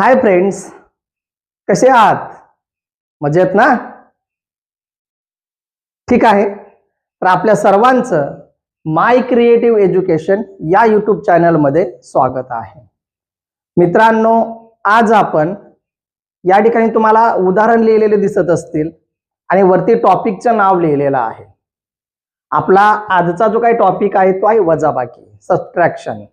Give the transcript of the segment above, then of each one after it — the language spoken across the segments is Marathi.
हाय फ्रेंड्स कसे आहात? मजेत ना? ठीक आहे. तर आपल्या सर्वांचं माय क्रिएटिव्ह एज्युकेशन या यूट्यूब चॅनलमध्ये स्वागत आहे. मित्रांनो आज आपण या ठिकाणी तुम्हाला उदाहरण लिहिलेले दिसत असतील आणि वरती टॉपिकचं नाव लिहिलेलं आहे. आपला आजचा जो काही टॉपिक आहे तो आहे वजाबाकी सबस्ट्रॅक्शन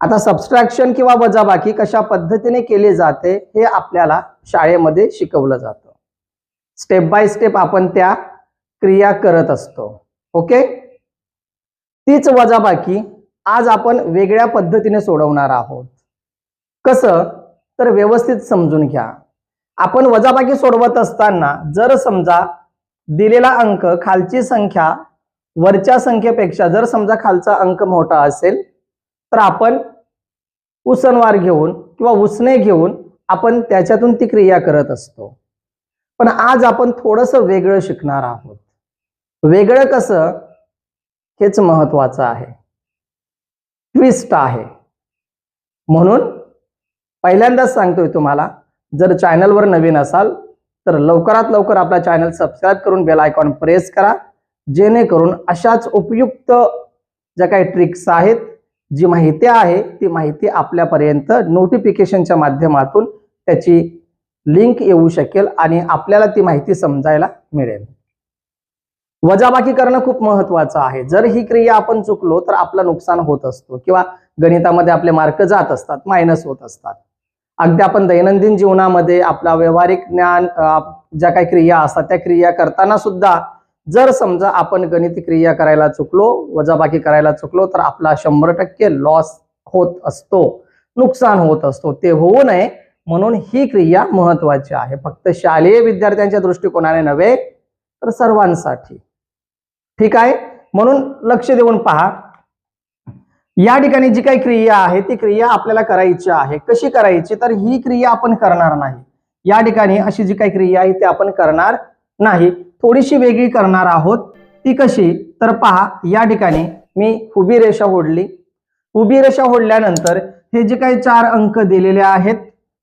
आता सबस्ट्रॅक्शन किंवा वजाबाकी कशा पद्धतीने केले जाते हे आपल्याला शाळेमध्ये शिकवलं जातं. स्टेप बाय स्टेप आपण त्या क्रिया करत असतो. ओके तीच वजाबाकी आज आपण वेगळ्या पद्धतीने सोडवणार आहोत. कसं? तर व्यवस्थित समजून घ्या. आपण वजाबाकी सोडवत असताना जर समजा दिलेला अंक खालची संख्या वरच्या संख्येपेक्षा जर समजा खालचा अंक मोठा असेल तर आपण उसनवार घेऊन किंवा उसने घेऊन आपण त्याच्यातून ती क्रिया करत असतो. पण आज आपण थोडस वेगळं शिकणार आहोत. वेगळं कसं? हेच महत्वाचं आहे. ट्विस्ट आहे. म्हणून पहिल्यांदाच सांगतोय तुम्हाला जर चॅनलवर नवीन असाल तर लवकरात लवकर आपला चॅनल सबस्क्राईब करून बेल आयकॉन प्रेस करा जेणेकरून अशाच उपयुक्त ज्या काही ट्रिक्स आहेत जी माहिती आहे ती माहिती आपल्यापर्यंत नोटिफिकेशनच्या माध्यमातून त्याची लिंक येऊ शकेल आणि आपल्याला ती माहिती समजायला मिळेल. वजाबाकी करणं खूप महत्वाचं आहे. जर ही क्रिया आपण चुकलो तर आपलं नुकसान होत असतो किंवा गणितामध्ये आपले मार्क जात असतात मायनस होत असतात. अगदी आपण दैनंदिन जीवनामध्ये आपला व्यावहारिक ज्ञान ज्या काही क्रिया असतात त्या क्रिया करताना सुद्धा जर समजा आपण गणित क्रिया करायला चुकलो वजाबाकी करायला चुकलो तर आपला शंभर टक्के लॉस होत असतो नुकसान होत असतो. ते होऊ नये. म्हणून ही क्रिया महत्वाची आहे. फक्त शालेय विद्यार्थ्यांच्या दृष्टिकोनाने नव्हे तर सर्वांसाठी. ठीक आहे? म्हणून लक्ष देऊन पहा. या ठिकाणी जी काही क्रिया आहे ती क्रिया आपल्याला करायची आहे. कशी करायची? तर ही क्रिया आपण करणार नाही. या ठिकाणी अशी जी काही क्रिया आहे ती आपण करणार नाही थोडीशी वेगळी करणार आहोत. ती कशी? तर पहा या ठिकाणी मी उभी रेषा ओढली. उभी रेषा ओढल्यानंतर हे जे काही चार अंक दिलेले आहेत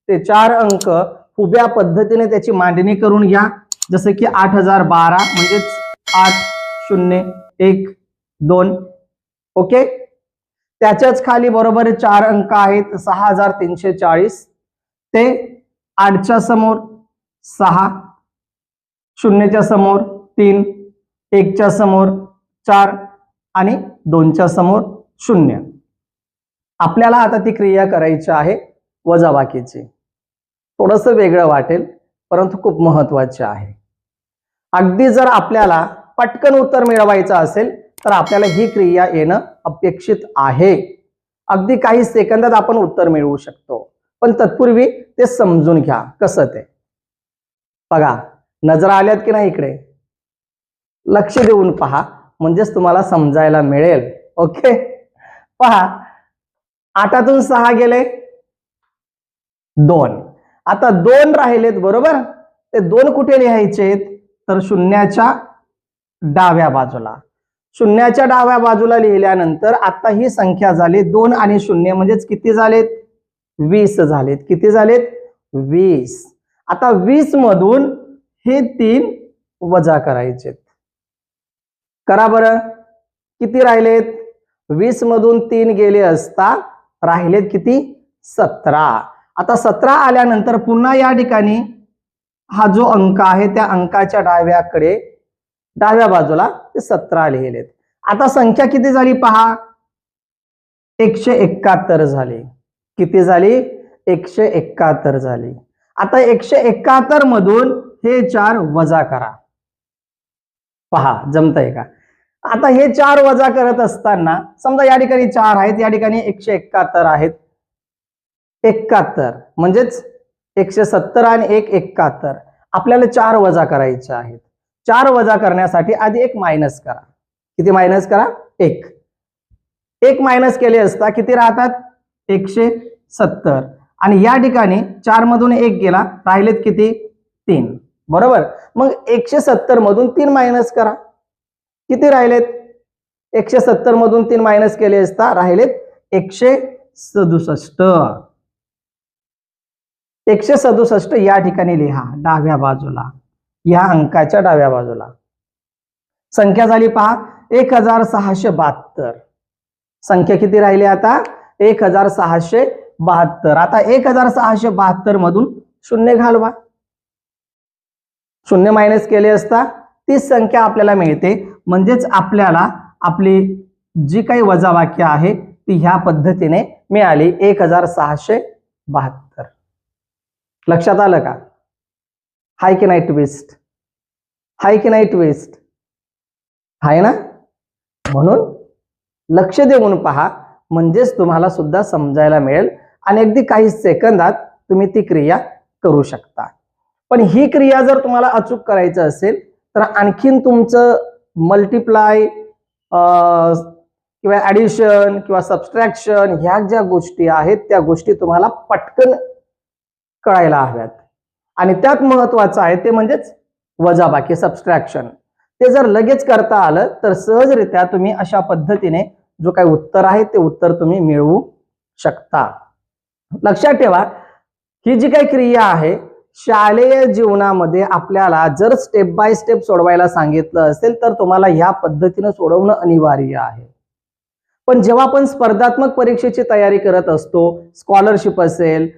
ते चार अंक उभ्या पद्धतीने त्याची मांडणी करून घ्या. जसं की आठ हजार बारा म्हणजेच आठ शून्य एक दोन. ओके? त्याच्याच खाली बरोबर चार अंक आहेत सहा हजार तीनशे चाळीस. ते आठच्या समोर सहा शून्यच्या समोर तीन एकच्या समोर चार आणि दोनच्या समोर शून्य. आपल्याला आता ती क्रिया करायची आहे वजाबाकीची. थोडंसं वेगळं वाटेल परंतु खूप महत्त्वाचे आहे. अगदी जर आपल्याला पटकन उत्तर मिळवायचं असेल तर आपल्याला ही क्रिया येणं अपेक्षित आहे. अगदी काही सेकंदात आपण उत्तर मिळवू शकतो. पण तत्पूर्वी ते समजून घ्या कसं ते. बघा नजरा आल्यात की नाही इकडे? लक्ष देऊन पहा म्हणजेच तुम्हाला समजायला मिळेल. ओके? पहा आठातून सहा गेले? दोन. आता दोन राहिलेत बरोबर? ते दोन कुठे लिहायचेत? तर शून्याच्या डाव्या बाजूला. शून्याच्या डाव्या बाजूला लिहिल्यानंतर आता ही संख्या झाली दोन आणि शून्य म्हणजेच किती झालेत? वीस झालेत. किती झालेत? वीस. आता वीस मधून हे तीन वजा करायचेत. करा बरं. किती राहिलेत? वीस मधून तीन गेले असता राहिलेत किती? सतरा. आता सतरा आल्यानंतर पुन्हा या ठिकाणी हा जो अंक आहे त्या अंकाच्या डाव्याकडे डाव्या बाजूला ते सतरा लिहिलेत. आता संख्या किती झाली पहा? एकशे एकाहत्तर झाली. किती झाली? एकशे एकाहत्तर झाली. आता एकशे एकाहत्तर मधून हे चार वजा करा. पहा जमतंय का? आता हे चार वजा करत असताना समजा या ठिकाणी चार आहेत या ठिकाणी एकशे एकाहत्तर आहेत. एकाहत्तर म्हणजेच एकशे सत्तर आणि एक एकाहत्तर. आपल्याला चार वजा करायचे आहेत. चार वजा करण्यासाठी आधी एक मायनस करा. किती मायनस करा? एक. एक मायनस केले असता किती राहतात? एकशे सत्तर. आणि या ठिकाणी चार मधून एक गेला राहिलेत किती? तीन. बरोबर? मग एकशे सत्तर मधून तीन मायनस करा. किती राहिलेत? एकशे सत्तर मधून तीन मायनस केले असता राहिलेत एकशे सदुसष्ट. एकशे सदुसष्ट या ठिकाणी लिहा डाव्या बाजूला. या अंकाच्या डाव्या बाजूला. संख्या झाली पहा एक हजार सहाशे बहात्तर. संख्या किती राहिली आता? एक हजार सहाशे बहात्तर. आता एक हजार सहाशे बहात्तर मधून शून्य घालवा. शून्य मायनस केले असता तीच संख्या आपल्याला मिळते. म्हणजेच आपल्याला आपली जी काही वजावाक्य आहे ती ह्या पद्धतीने मिळाली. एक हजार सहाशे बहात्तर. लक्षात आलं का? हाय की नाही ट्विस्ट हाय की नाही ट्विस्ट आहे ना? म्हणून लक्ष देऊन पहा. म्हणजेच तुम्हाला सुद्धा समजायला मिळेल. आणि अगदी काही सेकंदात तुम्ही ती क्रिया करू शकता. पण ही क्रिया जर तुम्हाला अचूक करायचं असेल तर आणखीन तुमचं मल्टिप्लाय किंवा ऍडिशन किंवा सबस्ट्रॅक्शन ह्या ज्या गोष्टी आहेत त्या गोष्टी तुम्हाला पटकन कळायला हव्यात. आणि त्यात महत्वाचं आहे ते म्हणजेच वजाबाकी सबस्ट्रॅक्शन ते जर लगेच करता आलं तर सहजरित्या तुम्ही अशा पद्धतीने जो काही उत्तर आहे ते उत्तर तुम्ही मिळवू शकता. लक्षात ठेवा ही जी काही क्रिया आहे शालेय जीवनामध्ये आपल्याला जर स्टेप बाय स्टेप सोडवायला सांगितलं असेल तर तुम्हाला ह्या पद्धतीनं सोडवणं अनिवार्य आहे. पण जेव्हा आपण स्पर्धात्मक परीक्षेची तयारी करत असतो स्कॉलरशिप असेल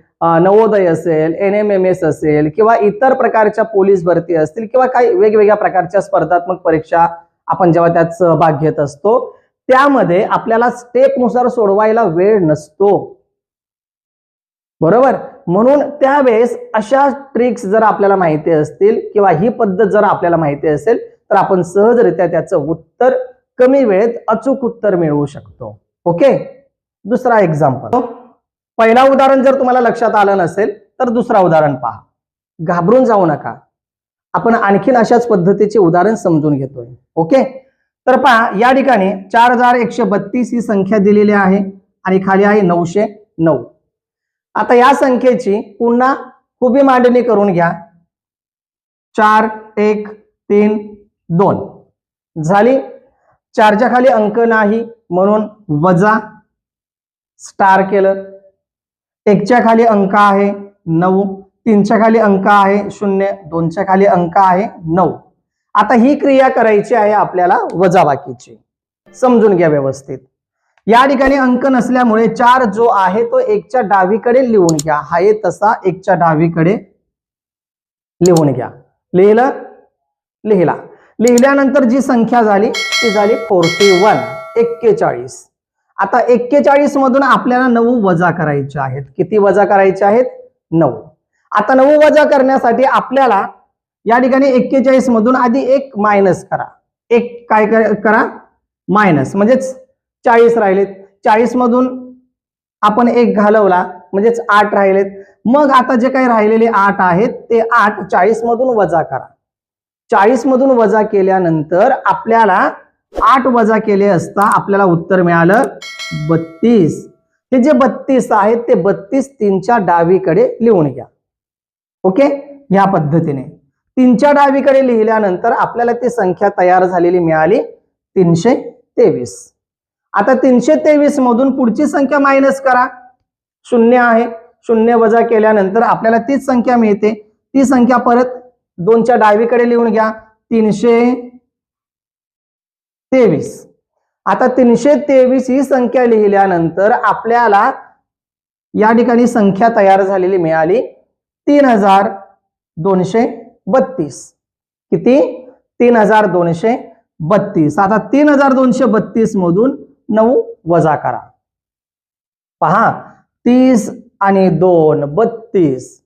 नवोदय असेल एन एम एम एस असेल किंवा इतर प्रकारच्या पोलीस भरती असतील किंवा काही वेगवेगळ्या प्रकारच्या स्पर्धात्मक परीक्षा आपण जेव्हा त्यात सहभाग घेत असतो त्यामध्ये आपल्याला स्टेपनुसार सोडवायला वेळ नसतो. बरोबर? म्हणून त्यावेळेस अशा ट्रिक्स जर आपल्याला माहिती असतील किंवा ही पद्धत जर आपल्याला माहिती असेल तर आपण सहजरित्या त्याचं उत्तर कमी वेळेत अचूक उत्तर मिळवू शकतो. ओके दुसरा एक्झाम्पल पहिला उदाहरण जर तुम्हाला लक्षात आलं नसेल तर दुसरा उदाहरण पहा. घाबरून जाऊ नका. आपण आणखीन अशाच पद्धतीचे उदाहरण समजून घेतोय. ओके तर पहा या ठिकाणी चार हजार एकशे बत्तीस ही संख्या दिलेली आहे आणि खाली आहे नऊशे नऊ. आता या संख्येची पुन्हा उभी मांडणी करून घ्या. चार एक तीन दोन. झाली? चारच्या खाली अंक नाही म्हणून वजा स्टार केलं. एकच्या खाली अंक आहे नऊ तीनच्या खाली अंक आहे शून्य दोनच्या खाली अंक आहे नऊ. आता ही क्रिया करायची आहे आपल्याला वजाबाकीची. समजून घ्या व्यवस्थित. या ठिकाणी अंक नसल्यामुळे चार जो आहे तो एकच्या डावीकडे लिहून घ्या. हा आहे तसा एकच्या डावीकडे लिहून घ्या. लिहिलं? लिहिला. लिहिल्यानंतर जी संख्या झाली ती झाली फोर्टी वन एक्केचाळीस. आता एक्केचाळीस मधून आपल्याला नऊ वजा करायचे आहेत. किती वजा करायचे आहेत? नऊ. आता नऊ वजा करण्यासाठी आपल्याला या ठिकाणी एक्केचाळीस मधून आधी एक मायनस करा. एक काय करा? मायनस म्हणजेच चाळीस राहिलेत. चाळीस मधून आपण एक घालवला म्हणजेच आठ राहिलेत. मग आता जे काही राहिलेले आठ आहेत ते आठ चाळीस मधून वजा करा. चाळीस मधून वजा केल्यानंतर आपल्याला आठ वजा केले असता आपल्याला उत्तर मिळालं बत्तीस. हे जे बत्तीस आहेत ते बत्तीस तीनच्या डावीकडे लिहून घ्या. ओके? ह्या पद्धतीने. तीनच्या डावीकडे लिहिल्यानंतर आपल्याला ती संख्या तयार झालेली मिळाली तीनशे तेवीस. आता तीनशे तेवीस मधून पुढची संख्या मायनस करा. शून्य आहे. शून्य वजा केल्यानंतर आपल्याला तीच संख्या मिळते. ती संख्या परत दोनच्या डावीकडे लिहून घ्या. तीनशे तेवीस. आता तीनशे तेवीस ही संख्या लिहिल्यानंतर आपल्याला या ठिकाणी संख्या तयार झालेली मिळाली. तीन हजार दोनशे बत्तीस. किती? तीन हजार दोनशे बत्तीस. आता तीन हजार दोनशे बत्तीस मधून नऊ वजा करा. पहा तीस आणि दोन बत्तीस.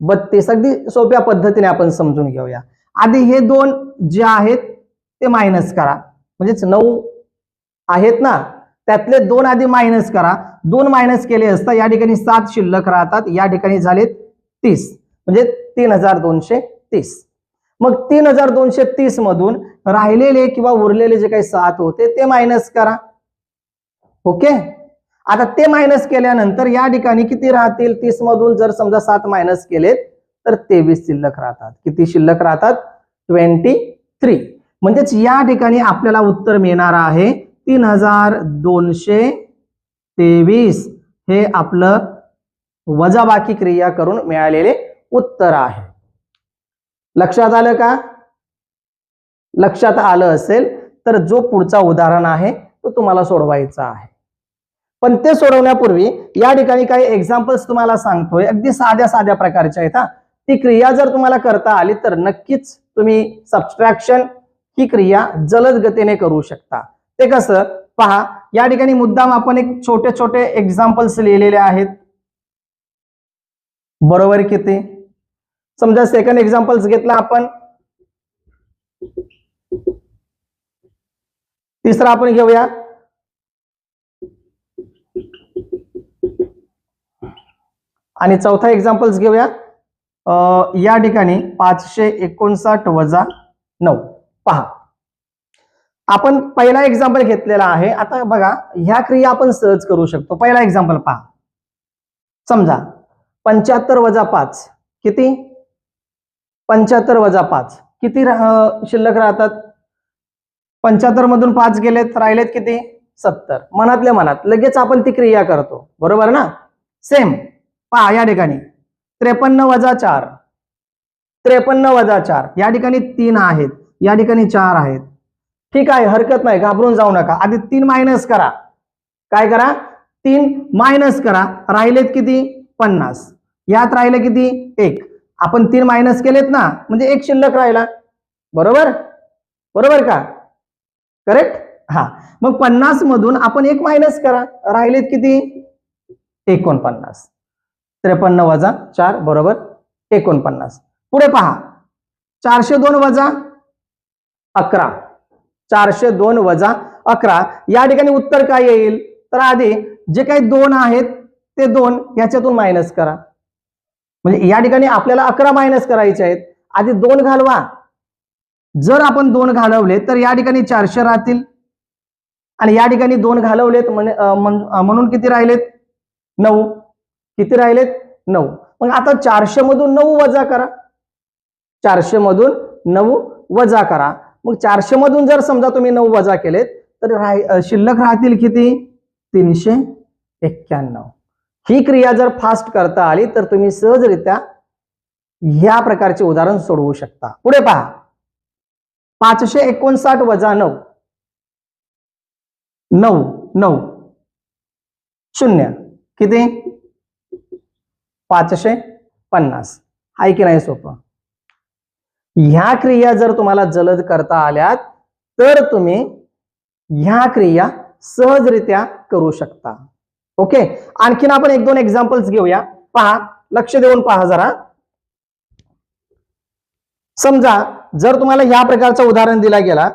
बत्तीस अगदी सोप्या पद्धतीने आपण समजून घेऊया. आधी हे दोन जे आहेत ते मायनस करा. म्हणजेच नऊ आहेत ना त्यातले दोन आधी मायनस करा. दोन मायनस केले असता या ठिकाणी सात शिल्लक राहतात या ठिकाणी झाले तीस. म्हणजे तीन हजार दोनशे तीस. मग तीन हजार दोनशे तीस मधून राहिलेले किंवा उरलेले जे काही सात होते ते मायनस करा. ओके? आता ते मायनस केल्यानंतर या ठिकाणी किती राहतील? तीस मधून जर समजा सात मायनस केलेत तर तेवीस शिल्लक राहतात. किती शिल्लक राहतात? ट्वेंटी थ्री म्हणजेच या ठिकाणी आपल्याला उत्तर मिळणार आहे तीन हजार दोनशे तेवीस. हे आपलं वजाबाकी क्रिया करून मिळालेले उत्तर आहे. लक्षात आलं का? लक्षात आलं असेल तर जो पुढचा उदाहरण आहे तो तुम्हाला सोडवायचा आहे. पण ते सोडवण्यापूर्वी या ठिकाणी काही एक्झाम्पल्स तुम्हाला सांगतोय. अगदी साध्या साध्या प्रकारच्या आहेत हा. ती क्रिया जर तुम्हाला करता आली तर नक्कीच तुम्ही सबस्ट्रॅक्शन ही क्रिया जलद गतीने करू शकता. ते कसं? पहा या ठिकाणी मुद्दाम आपण एक छोटे छोटे एक्झाम्पल्स लिहिलेले आहेत. बरोबर किती? समजा सेकंड एक्झाम्पल्स घेतला आपण. तिसरा आपण घेऊया. आणि चौथा एक्झाम्पल्स घेऊया. या ठिकाणी पाचशे एकोणसाठ वजा नऊ. पहा. आपण पहिला एक्झाम्पल घेतलेला आहे. आता बघा ह्या क्रिया आपण सहज करू शकतो. पहिला एक्झाम्पल पहा. समजा पंच्याहत्तर वजा पाच किती? पंच्याहत्तर वजा पाच. किती रा- शिल्लक राहतात? पंच्याहत्तर मधून पाच गेलेत राहिलेत किती? सत्तर. मनातल्या मनात. लगेच आपण ती क्रिया करतो. बरोबर ना? सेम पहा या ठिकाणी. त्रेपन्न वजा चार. त्रेपन्न वजा चार. या ठिकाणी तीन आहेत. या ठिकाणी चार आहेत. ठीक आहे हरकत नाही घाबरून जाऊ नका. आधी तीन मायनस करा. काय करा? तीन मायनस करा. राहिलेत किती? पन्नास. यात राहिले किती? एक. आपण तीन मायनस केलेत ना म्हणजे एक शिल्लक राहिला. बरोबर? बरोबर का? करेक्ट हा. मग पन्नास मधून आपण एक मायनस करा. राहिलेत किती? एकोणपन्नास. त्रेपन्न वजा चार बरोबर एकोणपन्नास. पुढे पहा. चारशे दोन वजा अकरा. चारशे दोन वजा अकरा. या ठिकाणी उत्तर काय येईल? तर आधी जे काही दोन आहेत ते दोन याच्यातून मायनस करा. म्हणजे या ठिकाणी आपल्याला अकरा मायनस करायचे आहेत. आधी दोन घालवा. जर आपण दोन घालवले तर या ठिकाणी चारशे राहतील. आणि या ठिकाणी दोन घालवलेत म्हणून किती राहिलेत? नऊ. किती राहिलेत? नऊ. मग आता चारशे मधून नऊ वजा करा. चारशे मधून नऊ वजा करा. मग चारशे मधून जर समजा तुम्ही नऊ वजा केलेत तर राह- शिल्लक राहतील किती? तीनशे एक्क्याण्णव. ही क्रिया जर फास्ट करता आली तर तुम्ही सहजरित्या ह्या प्रकारचे उदाहरण सोडवू शकता. पुढे पहा. पाचशे एकोणसाठ वजा नऊ. नऊ नऊ. शून्य. किती? पाचशे पन्नास. आहे की नाही सोपं? ह्या क्रिया जर तुम्हाला जलद करता आल्यात तर तुम्ही ह्या क्रिया सहजरित्या करू शकता. ओके? आणखीन आपण एक दोन एक्झाम्पल्स घेऊया. पहा लक्ष देऊन पहा जरा. समजा जर तुम्हाला ह्या प्रकारचं उदाहरण दिला गेला.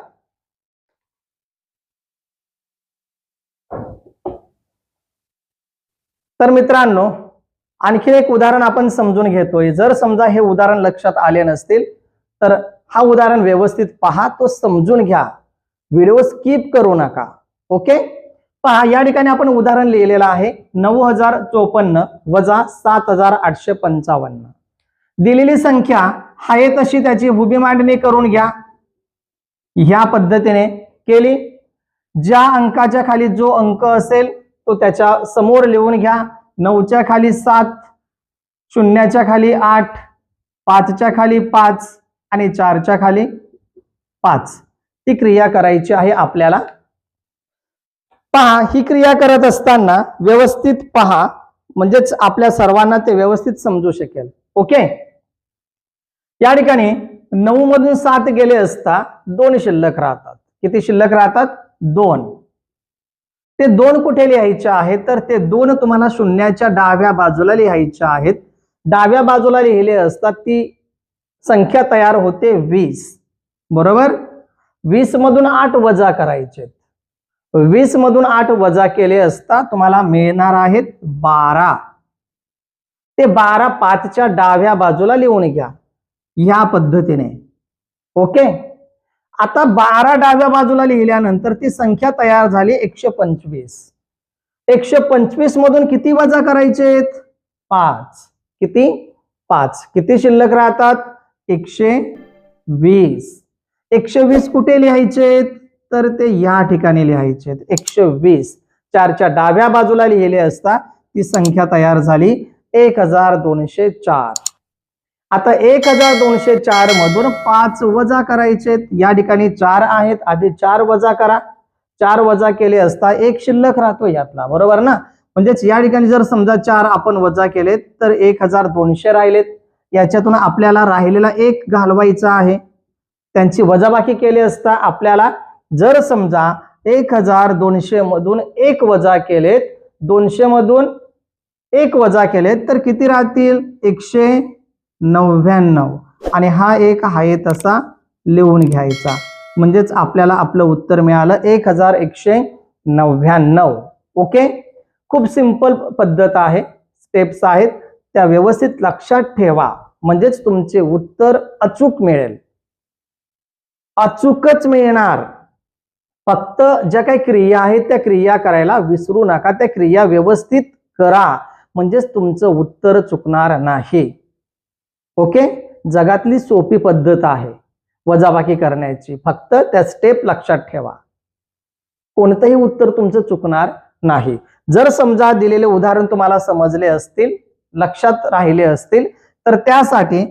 तर मित्रांनो आणखीन एक उदाहरण आपण समजून घेतोय. जर समजा हे उदाहरण लक्षात आले नसतील तर हा उदाहरण व्यवस्थित पहा तो समजून घ्या. व्हिडिओ स्किप करू नका. ओके? पहा या ठिकाणी आपण उदाहरण लिहिलेलं आहे. नऊ हजार चोपन्न वजा सात हजार आठशे पंचावन्न. दिलेली संख्या आहे तशी त्याची हुबी मांडणी करून घ्या. ह्या पद्धतीने केली. ज्या अंकाच्या खाली जो अंक असेल तो त्याच्यासमोर लिहून घ्या. नऊच्या खाली सात शून्याच्या खाली आठ पाचच्या खाली पाच आणि चारच्या खाली पाच. ती क्रिया करायची आहे आपल्याला. पहा ही क्रिया करत असताना व्यवस्थित पहा म्हणजेच आपल्या सर्वांना ते व्यवस्थित समजू शकेल. ओके? या ठिकाणी नऊ मधून सात गेले असता दोन शिल्लक राहतात. किती शिल्लक राहतात? दोन. ते दोन कुठे लिहायचे आहेत? तर ते दोन तुम्हाला शून्याच्या डाव्या बाजूला लिहायच्या आहेत. डाव्या बाजूला लिहिले असतात ती संख्या तयार होते वीस. बरोबर? वीस मधून आठ वजा करायचे वीस मधून आठ वजा केले असता तुम्हाला मिळणार आहेत बारा. ते बारा पाचच्या डाव्या बाजूला लिहून घ्या. ह्या पद्धतीने. ओके? आता बारा डाव्या बाजूला लिहिल्यानंतर ती संख्या तयार झाली एकशे पंचवीस. एकशे पंचवीस मधून किती वजा करायचे? पाच. किती? पाच. किती शिल्लक राहतात? एकशे वीस. एकशे वीस कुठे लिहायचे? तर ते या ठिकाणी लिहायचे. एकशे वीस. चारच्या डाव्या बाजूला लिहिले असता ती संख्या तयार झाली एक हजार दोनशे चार. आता एक हजार दोनशे चार मधून पाच वजा करायचे. या ठिकाणी चार आहेत. आधी चार वजा करा. चार वजा केले असता एक शिल्लक राहतो यातला. बरोबर ना? म्हणजेच या ठिकाणी जर समजा चार आपण वजा केलेत तर एक हजार दोनशे राहिलेत. याच्यातून आपल्याला राहिलेला एक घालवायचा आहे. त्यांची वजाबाकी केली असता आपल्याला जर समजा एक हजार दोनशे मधून एक वजा केलेत दोनशे मधून एक वजा केलेत तर किती राहतील? एकशे नव्याण्णव. आणि हा एक आहे तसा लिहून घ्यायचा. म्हणजेच आपल्याला आपलं उत्तर मिळालं एक हजार एकशे नव्याण्णव. ओके? खूप सिंपल पद्धत आहे. स्टेप्स आहेत. त्या व्यवस्थित लक्षात ठेवा. म्हणजेच तुमचे उत्तर अचूक मिळेल. अचूकच मिळणार. फक्त ज्या काही क्रिया आहेत त्या क्रिया करायला विसरू नका. त्या क्रिया व्यवस्थित करा. म्हणजेच तुमचं उत्तर चुकणार नाही. ओके? जगातली सोपी पद्धत आहे. वजाबाकी करण्याची. फक्त त्या स्टेप लक्षात ठेवा. कोणतंही उत्तर तुमचं चुकणार नाही. जर समजा दिलेले उदाहरण तुम्हाला समजले असतील लक्षात राहिले असतील तर त्यासाठी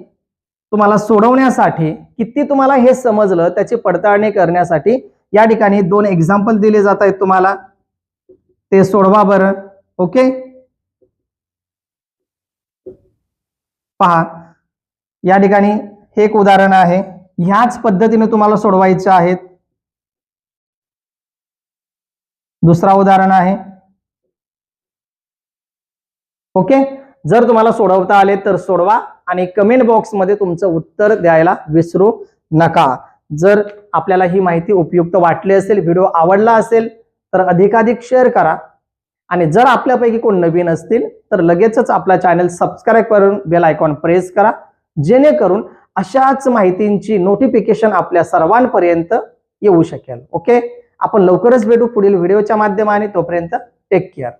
तुम्हाला सोडवण्यासाठी किती तुम्हाला हे समजलं त्याची पडताळणी करण्यासाठी या ठिकाणी दोन एक्झाम्पल दिले जात आहेत तुम्हाला. ते सोडवा बरं. ओके? पहा. या ठिकाणी हे एक उदाहरण आहे. ह्याच पद्धतीने तुम्हाला सोडवायचे आहेत. दुसरा उदाहरण आहे. ओके? जर तुम्हाला सोडवता आले तर सोडवा आणि कमेंट बॉक्समध्ये तुमचं उत्तर द्यायला विसरू नका. जर आपल्याला ही माहिती उपयुक्त वाटली असेल व्हिडिओ आवडला असेल तर अधिकाधिक शेअर करा. आणि जर आपल्यापैकी कोण नवीन असतील तर लगेचच आपला चॅनल सबस्क्राईब करून बेल आयकॉन प्रेस करा. जेणेकरून अशाच माहितींची नोटिफिकेशन आपल्या सर्वांपर्यंत येऊ शकेल. ओके आपण लवकरच भेटू पुढील व्हिडिओच्या माध्यमाने. तोपर्यंत टेक केअर